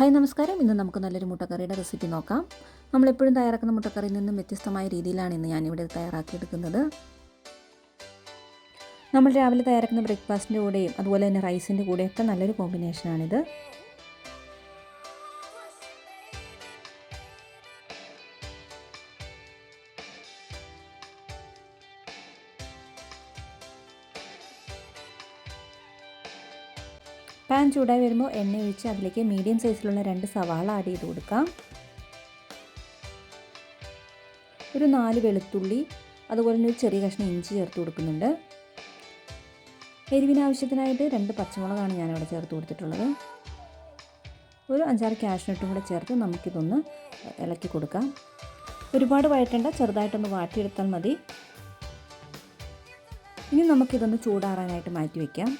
Hi നമസ്കാരം. ഇന്ന് നമുക്ക് നല്ലൊരു മുട്ടക്കറിയുടെ റെസിപ്പി നോക്കാം. നമ്മളെപ്പോഴും തയ്യാറാക്കുന്ന മുട്ടക്കറിയിൽ നിന്നും വ്യത്യസ്തമായ രീതിയിലാണ് ഇന്ന് ഞാനിവിടെ തയ്യാറാക്കിയെടുക്കുന്നത്. നമ്മൾ രാവിലെ തയ്യാറാക്കുന്ന ബ്രേക്ക്ഫാസ്റ്റിന്റെ കൂടെയും അതുപോലെ തന്നെ റൈസിന്റെ കൂടെയൊക്കെ നല്ലൊരു കോമ്പിനേഷനാണിത് പാൻ ചൂടായി വരുമ്പോൾ എണ്ണ ഒഴിച്ച് അതിലേക്ക് മീഡിയം സൈസിലുള്ള രണ്ട് സവാള ആഡ് ചെയ്ത് കൊടുക്കാം. ഒരു നാല് വെളുത്തുള്ളി അതുപോലെ തന്നെ ഒരു ചെറിയ കഷ്ണം ഇഞ്ചി ചേർത്ത് കൊടുക്കുന്നുണ്ട്. എരിവിന് ആവശ്യത്തിനായിട്ട് രണ്ട് പച്ചമുളകാണ് ഞാനിവിടെ ചേർത്ത് കൊടുത്തിട്ടുള്ളത്. ഒരു അഞ്ചാറ് കാഷ്നട്ടും കൂടെ ചേർത്ത് നമുക്കിതൊന്ന് ഇളക്കി കൊടുക്കാം. ഒരുപാട് വഴറ്റേണ്ട ചെറുതായിട്ടൊന്ന് വാട്ടിയെടുത്താൽ മതി. ഇനി നമുക്കിതൊന്ന് ചൂടാറാനായിട്ട് മാറ്റി വയ്ക്കാം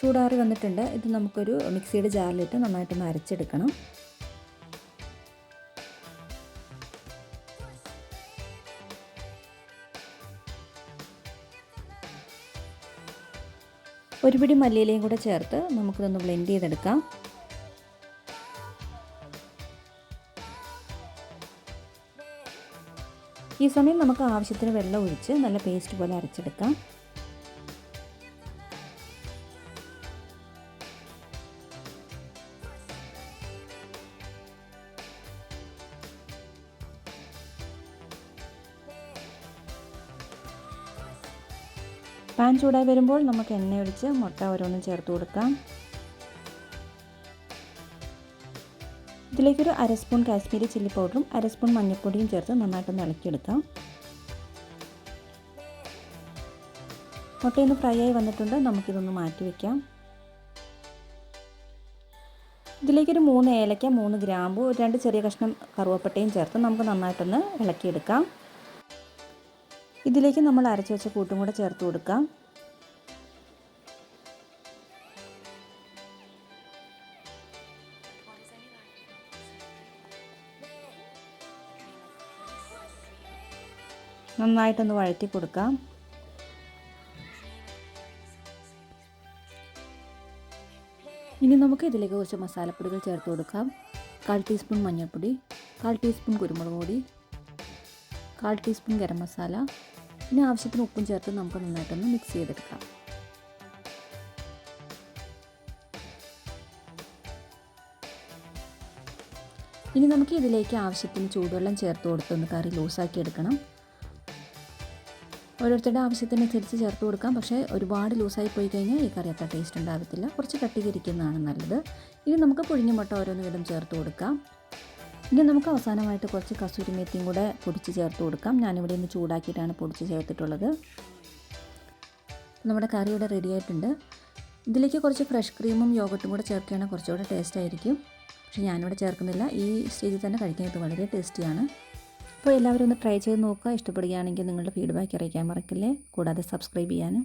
ചൂടാറി വന്നിട്ടുണ്ട്. ഇത് നമുക്കൊരു മിക്സിയുടെ ജാറിലിട്ട് നന്നായിട്ടൊന്ന് അരച്ചെടുക്കണം. ഒരു പിടി മല്ലിയിലയും കൂടെ ചേർത്ത് നമുക്കിതൊന്ന് ബ്ലെൻഡ് ചെയ്തെടുക്കാം. ഈ സമയം നമുക്ക് ആവശ്യത്തിന് വെള്ളം ഒഴിച്ച് നല്ല പേസ്റ്റ് പോലെ അരച്ചെടുക്കാം. പാൻ ചൂടായി വരുമ്പോൾ നമുക്ക് എണ്ണ ഒഴിച്ച് മുട്ട ഓരോന്നും ചേർത്ത് കൊടുക്കാം. ഇതിലേക്കൊരു അര സ്പൂൺ കാശ്മീരി ചില്ലി പൗഡറും അര സ്പൂൺ മഞ്ഞൾപ്പൊടിയും ചേർത്ത് നന്നായിട്ടൊന്ന് ഇളക്കിയെടുക്കാം. മുട്ടയൊന്ന് ഫ്രൈ ആയി വന്നിട്ടുണ്ട്. നമുക്കിതൊന്ന് മാറ്റി വയ്ക്കാം ഇതിലേക്കൊരു മൂന്ന് ഏലക്ക മൂന്ന് ഗ്രാമ്പു രണ്ട് ചെറിയ കഷ്ണം കറുവപ്പട്ടയും ചേർത്ത് നമുക്ക് നന്നായിട്ടൊന്ന് ഇളക്കിയെടുക്കാം. ഇതിലേക്ക് നമ്മൾ അരച്ചു വെച്ച കൂട്ടും കൂടെ ചേർത്ത് കൊടുക്കാം. നന്നായിട്ടൊന്ന് വഴറ്റി കൊടുക്കാം. ഇനി നമുക്ക് ഇതിലേക്ക് കുറച്ച് മസാലപ്പൊടികൾ ചേർത്ത് കൊടുക്കാം. കാൽ ടീസ്പൂൺ മഞ്ഞൾപ്പൊടി കാൽ ടീസ്പൂൺ കുരുമുളക് പൊടി കാൽ ടീസ്പൂൺ ഗരം മസാല പിന്നെ ആവശ്യത്തിന് ഉപ്പും ചേർത്ത് നമുക്ക് നന്നായിട്ടൊന്ന് മിക്സ് ചെയ്തെടുക്കാം. ഇനി നമുക്ക് ഇതിലേക്ക് ആവശ്യത്തിന് ചൂടുവെള്ളം ചേർത്ത് കൊടുത്തൊന്ന് കറി ലൂസാക്കി എടുക്കണം. ഓരോരുത്തരുടെ ആവശ്യത്തിനനുസരിച്ച് ചേർത്ത് കൊടുക്കാം. പക്ഷേ ഒരുപാട് ലൂസായി പോയി കഴിഞ്ഞാൽ ഈ കറി അത്ര ടേസ്റ്റ് ഉണ്ടാകത്തില്ല. കുറച്ച് കട്ടികരിക്കുന്നതാണ് നല്ലത്. ഇനി നമുക്ക് പുഴിഞ്ഞ മുട്ട ഓരോന്ന് വീതം ചേർത്ത് കൊടുക്കാം. ഇനി നമുക്ക് അവസാനമായിട്ട് കുറച്ച് കസൂരി മേത്തിയും കൂടെ പൊടിച്ച് ചേർത്ത് കൊടുക്കാം. ഞാനിവിടെ ഒന്ന് ചൂടാക്കിയിട്ടാണ് പൊടിച്ച് ചേർത്തിട്ടുള്ളത്. നമ്മുടെ കറി ഇവിടെ റെഡി ആയിട്ടുണ്ട്. ഇതിലേക്ക് കുറച്ച് ഫ്രഷ് ക്രീമും യോഗട്ടും കൂടെ ചേർക്കുകയാണെങ്കിൽ കുറച്ചുകൂടെ ടേസ്റ്റ് ആയിരിക്കും. പക്ഷേ ഞാനിവിടെ ചേർക്കുന്നില്ല. ഈ സ്റ്റേജിൽ തന്നെ കഴിക്കാൻ ഇത് വളരെ ടേസ്റ്റിയാണ് അപ്പോൾ എല്ലാവരും ഒന്ന് ട്രൈ ചെയ്ത് നോക്കുക. ഇഷ്ടപ്പെടുകയാണെങ്കിൽ നിങ്ങളുടെ ഫീഡ്ബാക്ക് അറിയിക്കാൻ മറക്കില്ലേ? കൂടാതെ സബ്സ്ക്രൈബ് ചെയ്യാനും.